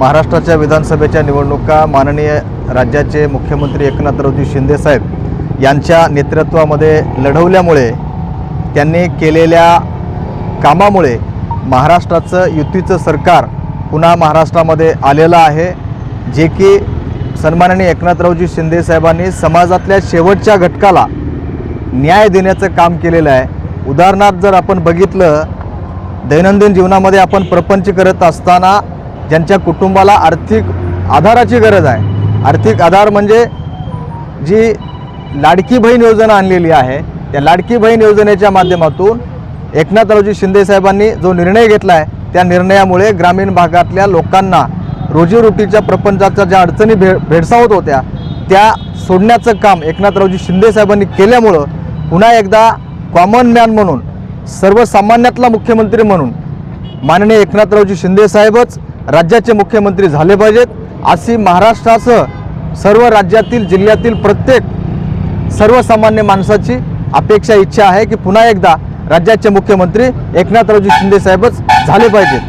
महाराष्ट्राच्या विधानसभेच्या निवडणुका माननीय राज्याचे मुख्यमंत्री एकनाथरावजी शिंदेसाहेब यांच्या नेतृत्वामध्ये लढवल्यामुळे त्यांनी केलेल्या कामामुळे महाराष्ट्राचं युतीचं सरकार पुन्हा महाराष्ट्रामध्ये आलेलं आहे जे की सन्माननीय एकनाथरावजी शिंदेसाहेबांनी समाजातल्या शेवटच्या घटकाला न्याय देण्याचं काम केलेलं आहे. उदाहरणार्थ जर आपण बघितलं दैनंदिन जीवनामध्ये आपण प्रपंच करत असताना ज्यांच्या कुटुंबाला आर्थिक आधाराची गरज आहे. आर्थिक आधार म्हणजे जी लाडकी बहीण योजना आणलेली आहे त्या लाडकी बहीण योजनेच्या माध्यमातून एकनाथरावजी शिंदेसाहेबांनी जो निर्णय घेतला आहे त्या निर्णयामुळे ग्रामीण भागातल्या लोकांना रोजीरोटीच्या प्रपंचाच्या ज्या अडचणी भे भेडसावत होत्या त्या सोडण्याचं काम एकनाथरावजी शिंदेसाहेबांनी केल्यामुळं पुन्हा एकदा कॉमन मॅन म्हणून सर्वसामान्यातला मुख्यमंत्री म्हणून माननीय एकनाथरावजी शिंदेसाहेबच राज्याचे मुख्यमंत्री झाले पाहिजेत. अशी महाराष्ट्रासह सर्व राज्यातील जिल्ह्यातील प्रत्येक सर्वसामान्य माणसाची अपेक्षा इच्छा आहे की पुन्हा एकदा राज्याचे मुख्यमंत्री एकनाथरावजी शिंदेसाहेबच झाले पाहिजेत.